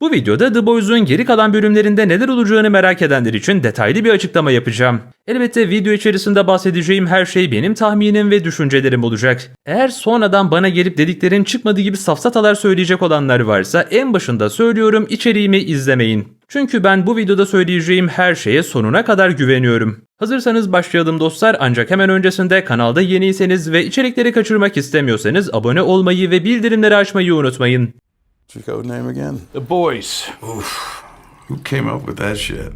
Bu videoda The Boys'un geri kalan bölümlerinde neler olacağını merak edenler için detaylı bir açıklama yapacağım. Elbette video içerisinde bahsedeceğim her şey benim tahminim ve düşüncelerim olacak. Eğer sonradan bana gelip dediklerim çıkmadığı gibi safsatalar söyleyecek olanlar varsa en başında söylüyorum içeriğimi izlemeyin. Çünkü ben bu videoda söyleyeceğim her şeye sonuna kadar güveniyorum. Hazırsanız başlayalım dostlar ancak hemen öncesinde kanalda yeniyseniz ve içerikleri kaçırmak istemiyorsanız abone olmayı ve bildirimleri açmayı unutmayın. What's your code name again? The boys. Who came up with that shit?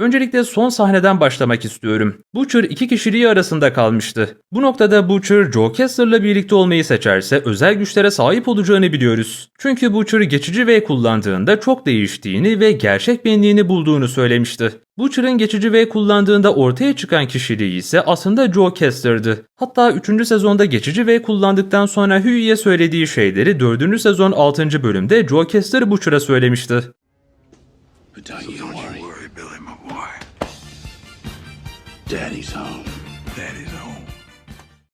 Öncelikle son sahneden başlamak istiyorum. Butcher iki kişiliği arasında kalmıştı. Bu noktada Butcher Joe Kessler'la birlikte olmayı seçerse özel güçlere sahip olacağını biliyoruz. Çünkü Butcher geçici V kullandığında çok değiştiğini ve gerçek benliğini bulduğunu söylemişti. Butcher'ın geçici V kullandığında ortaya çıkan kişiliği ise aslında Joe Kessler'dı. Hatta 3. sezonda geçici V kullandıktan sonra Huey'e söylediği şeyleri 4. sezon 6. bölümde Joe Kessler Butcher'a söylemişti. Daddy's home. Daddy's home.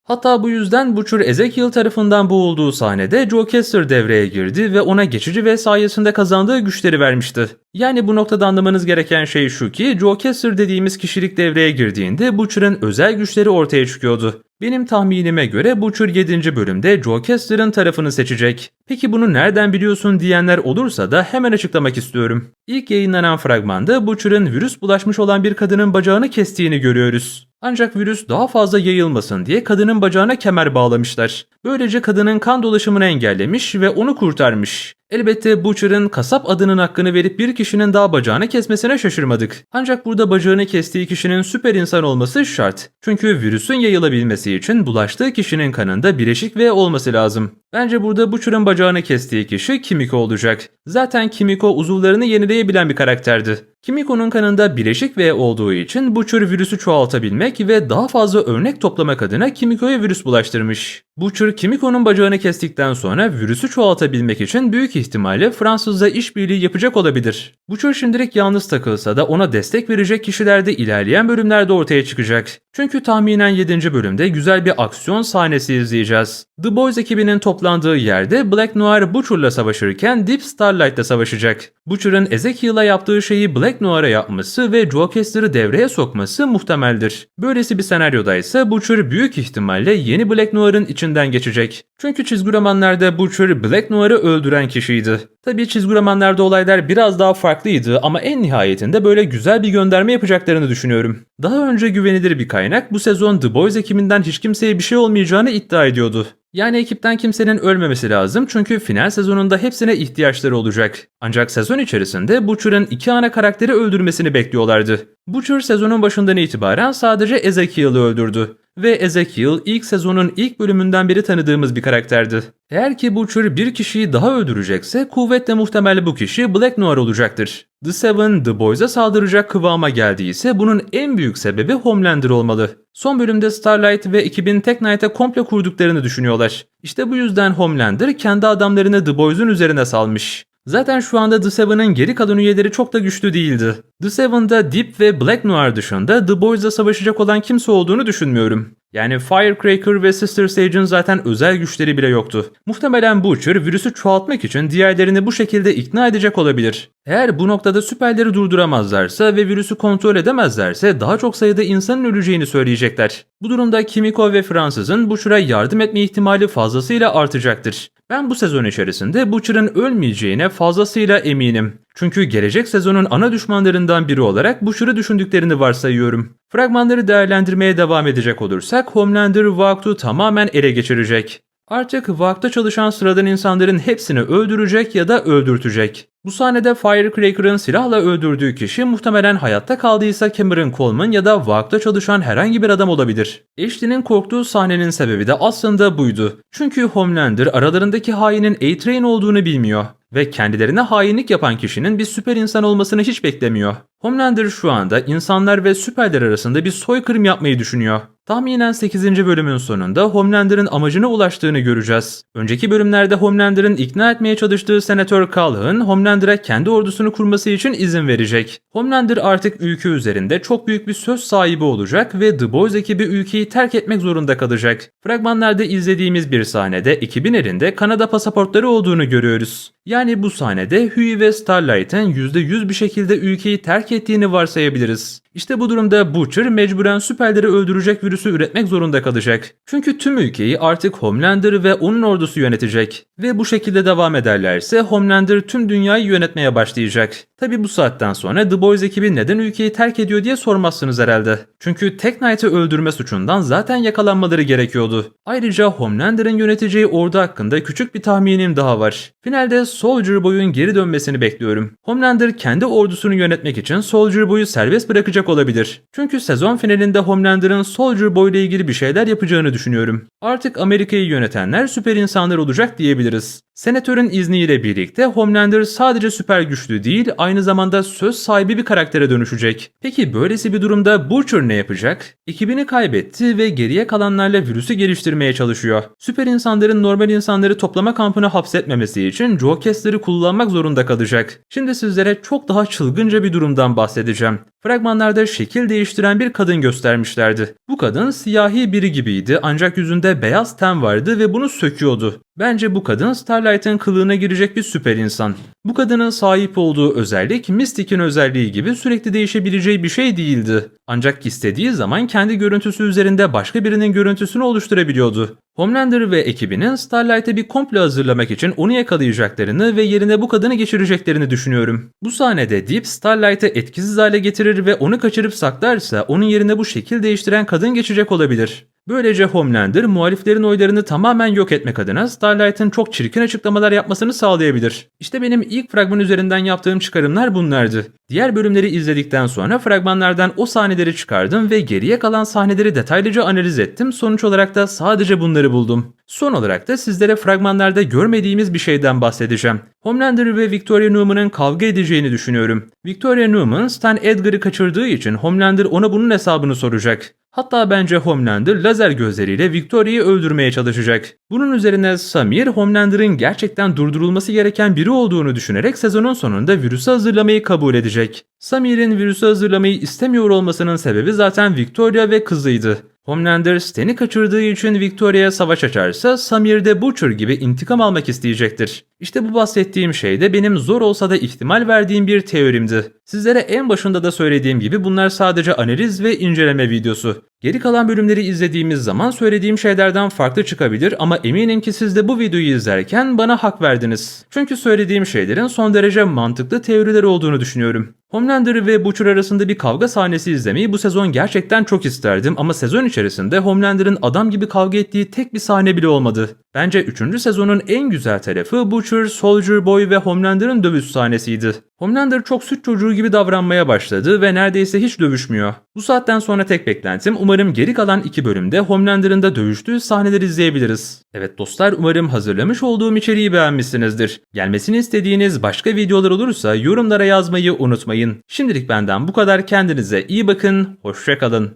Hatta bu yüzden Butcher Ezekiel tarafından boğulduğu sahnede Joe Kessler devreye girdi ve ona geçici ve sayesinde kazandığı güçleri vermişti. Yani bu noktada anlamanız gereken şey şu ki Joe Kessler dediğimiz kişilik devreye girdiğinde Butcher'ın özel güçleri ortaya çıkıyordu. Benim tahminime göre Butcher 7. bölümde Joe Kessler'ın tarafını seçecek. Peki bunu nereden biliyorsun diyenler olursa da hemen açıklamak istiyorum. İlk yayınlanan fragmanda Butcher'ın virüs bulaşmış olan bir kadının bacağını kestiğini görüyoruz. Ancak virüs daha fazla yayılmasın diye kadının bacağına kemer bağlamışlar. Böylece kadının kan dolaşımını engellemiş ve onu kurtarmış. Elbette Butcher'ın kasap adının hakkını verip bir kişinin daha bacağını kesmesine şaşırmadık. Ancak burada bacağını kestiği kişinin süper insan olması şart. Çünkü virüsün yayılabilmesi için bulaştığı kişinin kanında bileşik V olması lazım. Bence burada Butcher'ın bacağını kestiği kişi Kimiko olacak. Zaten Kimiko uzuvlarını yenileyebilen bir karakterdi. Kimiko'nun kanında bileşik V olduğu için Butcher virüsü çoğaltabilmek ve daha fazla örnek toplamak adına Kimiko'ya virüs bulaştırmış. Butcher Kimiko'nun bacağını kestikten sonra virüsü çoğaltabilmek için büyük ihtimalle Fransızla işbirliği yapacak olabilir. Butcher şimdilik yalnız takılsa da ona destek verecek kişiler de ilerleyen bölümlerde ortaya çıkacak. Çünkü tahminen 7. bölümde güzel bir aksiyon sahnesi izleyeceğiz. The Boys ekibinin toplandığı yerde Black Noir Butcher'la savaşırken Deep Starlight'la savaşacak. Butcher'ın Ezekiel'a yaptığı şeyi Black Noir'a yapması ve Joe Kessler'ı devreye sokması muhtemeldir. Böylesi bir senaryoda ise Butcher büyük ihtimalle yeni Black Noir'ın içinden geçecek. Çünkü çizgi romanlarda Butcher Black Noir'ı öldüren kişiydi. Tabii çizgi romanlarda olaylar biraz daha farklıydı ama en nihayetinde böyle güzel bir gönderme yapacaklarını düşünüyorum. Daha önce güvenilir bir kaynak bu sezon The Boys ekibinden hiç kimseye bir şey olmayacağını iddia ediyordu. Yani ekipten kimsenin ölmemesi lazım çünkü final sezonunda hepsine ihtiyaçları olacak. Ancak sezon içerisinde Butcher'ın iki ana karakteri öldürmesini bekliyorlardı. Butcher sezonun başından itibaren sadece Ezekiel'i öldürdü. Ve Ezekiel ilk sezonun ilk bölümünden beri tanıdığımız bir karakterdi. Eğer ki Butcher bir kişiyi daha öldürecekse kuvvetle muhtemel bu kişi Black Noir olacaktır. The Seven, The Boys'a saldıracak kıvama geldiyse bunun en büyük sebebi Homelander olmalı. Son bölümde Starlight ve ekibin Tek Knight'a komple kurduklarını düşünüyorlar. İşte bu yüzden Homelander kendi adamlarını The Boys'un üzerine salmış. Zaten şu anda The Seven'ın geri kalan üyeleri çok da güçlü değildi. The Seven'da Deep ve Black Noir dışında The Boys'la savaşacak olan kimse olduğunu düşünmüyorum. Yani Firecracker ve Sister Sage'in zaten özel güçleri bile yoktu. Muhtemelen Butcher virüsü çoğaltmak için diğerlerini bu şekilde ikna edecek olabilir. Eğer bu noktada süperleri durduramazlarsa ve virüsü kontrol edemezlerse daha çok sayıda insanın öleceğini söyleyecekler. Bu durumda Kimiko ve Fransız'ın Butcher'a yardım etme ihtimali fazlasıyla artacaktır. Ben bu sezon içerisinde Butcher'ın ölmeyeceğine fazlasıyla eminim. Çünkü gelecek sezonun ana düşmanlarından biri olarak Butcher'ı düşündüklerini varsayıyorum. Fragmanları değerlendirmeye devam edecek olursak Homelander Vaught'u tamamen ele geçirecek. Artık Vaught'ta çalışan sıradan insanların hepsini öldürecek ya da öldürtecek. Bu sahnede Firecracker'ın silahla öldürdüğü kişi muhtemelen hayatta kaldıysa Cameron Coleman ya da Vaught'ta çalışan herhangi bir adam olabilir. Ashley'nin korktuğu sahnenin sebebi de aslında buydu. Çünkü Homelander aralarındaki hainin A-Train olduğunu bilmiyor ve kendilerine hainlik yapan kişinin bir süper insan olmasını hiç beklemiyor. Homelander şu anda insanlar ve süperler arasında bir soykırım yapmayı düşünüyor. Tahminen 8. bölümün sonunda Homelander'ın amacına ulaştığını göreceğiz. Önceki bölümlerde Homelander'ın ikna etmeye çalıştığı Senatör Calhoun, Homelander'a kendi ordusunu kurması için izin verecek. Homelander artık ülke üzerinde çok büyük bir söz sahibi olacak ve The Boys ekibi ülkeyi terk etmek zorunda kalacak. Fragmanlarda izlediğimiz bir sahnede ekibin elinde Kanada pasaportları olduğunu görüyoruz. Yani bu sahnede Huey ve Starlight'ın %100 bir şekilde ülkeyi terk ettiğini varsayabiliriz. İşte bu durumda Butcher mecburen süperleri öldürecek virüsü üretmek zorunda kalacak. Çünkü tüm ülkeyi artık Homelander ve onun ordusu yönetecek. Ve bu şekilde devam ederlerse Homelander tüm dünyayı yönetmeye başlayacak. Tabi bu saatten sonra The Boys ekibi neden ülkeyi terk ediyor diye sormazsınız herhalde. Çünkü Tek Knight'ı öldürme suçundan zaten yakalanmaları gerekiyordu. Ayrıca Homelander'ın yöneteceği ordu hakkında küçük bir tahminim daha var. Finalde Soldier Boy'un geri dönmesini bekliyorum. Homelander kendi ordusunu yönetmek için Soldier Boy'u serbest bırakacak olabilir. Çünkü sezon finalinde Homelander'ın Soldier Boy ile ilgili bir şeyler yapacağını düşünüyorum. Artık Amerika'yı yönetenler süper insanlar olacak diyebiliriz. Senatörün izniyle birlikte Homelander sadece süper güçlü değil, aynı zamanda söz sahibi bir karaktere dönüşecek. Peki böylesi bir durumda Butcher ne yapacak? Ekibini kaybetti ve geriye kalanlarla virüsü geliştirmeye çalışıyor. Süper insanların normal insanları toplama kampına hapsetmemesi için Kessler'ı kullanmak zorunda kalacak. Şimdi sizlere çok daha çılgınca bir durumdan bahsedeceğim. Fragmanlarda şekil değiştiren bir kadın göstermişlerdi. Bu kadın siyahi biri gibiydi ancak yüzünde beyaz ten vardı ve bunu söküyordu. Bence bu kadın Starlight'ın kılığına girecek bir süper insan. Bu kadının sahip olduğu özellik Mystic'in özelliği gibi sürekli değişebileceği bir şey değildi. Ancak istediği zaman kendi görüntüsü üzerinde başka birinin görüntüsünü oluşturabiliyordu. Homelander ve ekibinin Starlight'a bir komplo hazırlamak için onu yakalayacaklarını ve yerine bu kadını geçireceklerini düşünüyorum. Bu sahnede Deep Starlight'ı etkisiz hale getirir ve onu kaçırıp saklarsa onun yerine bu şekil değiştiren kadın geçecek olabilir. Böylece Homelander muhaliflerin oylarını tamamen yok etmek adına Starlight'ın çok çirkin açıklamalar yapmasını sağlayabilir. İşte benim ilk fragman üzerinden yaptığım çıkarımlar bunlardı. Diğer bölümleri izledikten sonra fragmanlardan o sahneleri çıkardım ve geriye kalan sahneleri detaylıca analiz ettim. Sonuç olarak da sadece bunları buldum. Son olarak da sizlere fragmanlarda görmediğimiz bir şeyden bahsedeceğim. Homelander ve Victoria Newman'ın kavga edeceğini düşünüyorum. Victoria Newman Stan Edgar'ı kaçırdığı için Homelander ona bunun hesabını soracak. Hatta bence Homelander lazer gözleriyle Victoria'yı öldürmeye çalışacak. Bunun üzerine Samir, Homelander'ın gerçekten durdurulması gereken biri olduğunu düşünerek sezonun sonunda virüsü hazırlamayı kabul edecek. Samir'in virüsü hazırlamayı istemiyor olmasının sebebi zaten Victoria ve kızıydı. Homelander Stan'i kaçırdığı için Victoria'ya savaş açarsa Samir de Butcher gibi intikam almak isteyecektir. İşte bu bahsettiğim şey de benim zor olsa da ihtimal verdiğim bir teorimdi. Sizlere en başında da söylediğim gibi bunlar sadece analiz ve inceleme videosu. Geri kalan bölümleri izlediğimiz zaman söylediğim şeylerden farklı çıkabilir ama eminim ki siz de bu videoyu izlerken bana hak verdiniz. Çünkü söylediğim şeylerin son derece mantıklı teoriler olduğunu düşünüyorum. Homelander ve Butcher arasında bir kavga sahnesi izlemeyi bu sezon gerçekten çok isterdim ama sezon içerisinde Homelander'ın adam gibi kavga ettiği tek bir sahne bile olmadı. Bence 3. sezonun en güzel tarafı Butcher, Soldier Boy ve Homelander'ın dövüş sahnesiydi. Homelander çok süt çocuğu gibi davranmaya başladı ve neredeyse hiç dövüşmüyor. Bu saatten sonra tek beklentim umarım geri kalan iki bölümde Homelander'ın da dövüştüğü sahneleri izleyebiliriz. Evet dostlar umarım hazırlamış olduğum içeriği beğenmişsinizdir. Gelmesini istediğiniz başka videolar olursa yorumlara yazmayı unutmayın. Şimdilik benden bu kadar kendinize iyi bakın, hoşçakalın.